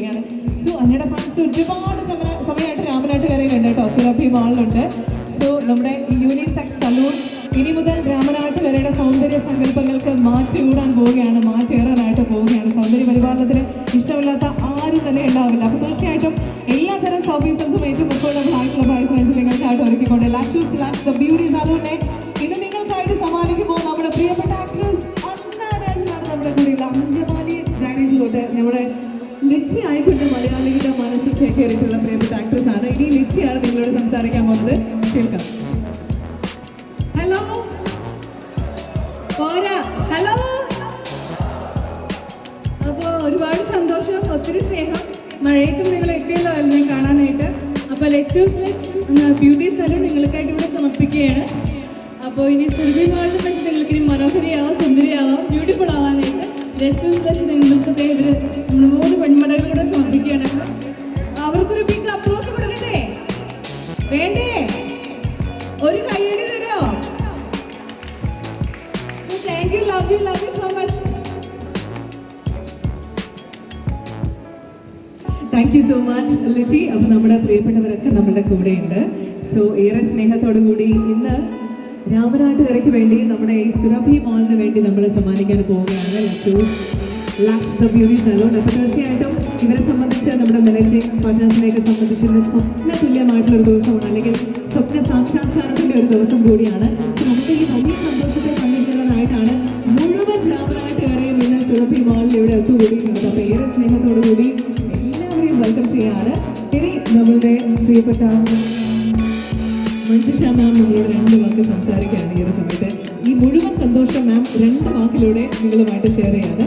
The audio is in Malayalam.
ചെയ്തുകൊണ്ടിരിക്കുകയാണ് സോ അന്നയുടെ ഫാൻസ് ഒരുപാട് സമയമായിട്ട് രാമനാട്ട് രാമനാട്ടുകാരെയുണ്ട് കേട്ടോ. സുലഭി മാളിലുണ്ട്. സോ നമ്മുടെ യൂണിസെക്സ് സലൂൺ ഇനി മുതൽ രാമനാട്ട് രാമനാട്ടുകരയുടെ സൗന്ദര്യ സങ്കല്പങ്ങൾക്ക് മാറ്റി കൂടാൻ പോവുകയാണ് മാറ്റേറാനായിട്ട് പോവുകയാണ്. സൗന്ദര്യ പരിപാലനത്തിന് ഇഷ്ടമില്ലാത്ത ആരും തന്നെ ഉണ്ടാവില്ല. അപ്പോൾ തീർച്ചയായിട്ടും എല്ലാ തരം സർവീസസും ഏറ്റവും മുപ്പോഴും ആയിട്ടുള്ള പ്രൈസ് റേഞ്ചിൽ നിങ്ങൾക്കായിട്ട് ഒരുക്കിക്കൊണ്ട് ലാഷ് ലാഷ് ദ ബ്യൂട്ടി സലൂണിനെ ആയിക്കൊണ്ട് മലയാളികളുടെ മനസ്സ് ചേക്കേറിയിട്ടുള്ള പ്രിയപ്പെട്ട ആക്ട്രസ് ആണ്. ഇനി ലിച്ചിയാണ് നിങ്ങളോട് സംസാരിക്കാൻ പോകുന്നത്. കേൾക്കാം. ഹലോ പോരാ. ഹലോ അപ്പോൾ ഒരുപാട് സന്തോഷം ഒത്തിരി സ്നേഹം. മഴയത്തും നിങ്ങൾ എത്തിയല്ലോ എല്ലാം കാണാനായിട്ട് അപ്പോൾ ലെച്ചൂസ് ലെച്ച് ബ്യൂട്ടി സലൂൺ നിങ്ങൾക്കായിട്ട് ഇവിടെ സമർപ്പിക്കുകയാണ്. അപ്പോൾ ഇനി സുൽബി മാളിനെ പറ്റി നിങ്ങൾക്ക് ഇനി മനോഹരിയാവാം സുന്ദരിയാവാം ബ്യൂട്ടിഫുൾ ആവാനായിട്ട് ലെച്ചൂസ് ലെച്ച് നിങ്ങൾക്ക് നമ്മൾ മൂന്ന് പെൺമടകൾ കൈയടി തരോ thank you love you love you so much thank you so much Liji അപ്പോൾ നമ്മുടെ പ്രിയപ്പെട്ടവരൊക്കെ നമ്മുടെ കൂടെയുണ്ട്. സോ ഏറെ സ്നേഹത്തോടു കൂടി ഇന്ന് രാമനാട്ടുകരയ്ക്ക് വേണ്ടി നമ്മുടെ സുരഭി മോളിന് വേണ്ടി നമ്മൾ സമ്മാനിക്കാൻ പോവുകയാണ്. ലക്കൂസ് ലാക്സ് ദ ബ്യൂട്ടി സലൂൺ അപ്പോൾ തീർച്ചയായിട്ടും ഇവരെ സംബന്ധിച്ച് നമ്മുടെ മാനേജിംഗ് പാർട്ട്നേഴ്സിനെയൊക്കെ സംബന്ധിച്ച് ഇന്ന് സ്വപ്ന തുല്യമായിട്ടുള്ള ഒരു ദിവസമാണ്. അല്ലെങ്കിൽ സ്വപ്ന സാക്ഷാത്കാരത്തിന്റെ ഒരു ദിവസം കൂടിയാണ്. സോ നമുക്ക് ഈ വലിയ സന്തോഷത്തെ പങ്കിടുന്നതായിട്ടാണ് മുഴുവൻ ഗ്രാമനാട്ടുകാരെയും ഇന്ന് സുരഭി മാളിൽ ഇവിടെ ഒത്തുകൂടിയിട്ടുള്ളത് അപ്പോൾ ഏറെ സ്നേഹത്തോടു കൂടി എല്ലാവരെയും വെൽക്കം ചെയ്യാണ് ഇനി നമ്മളുടെ പ്രിയപ്പെട്ട മഞ്ജുഷ മാം നമ്മളോട് രണ്ട് വാക്ക് സംസാരിക്കുകയാണ് ഈ ഒരു സമയത്ത്. ഈ മുഴുവൻ സന്തോഷം മാം രണ്ട് വാക്കിലൂടെ നിങ്ങളുമായിട്ട് ഷെയർ ചെയ്യാണ്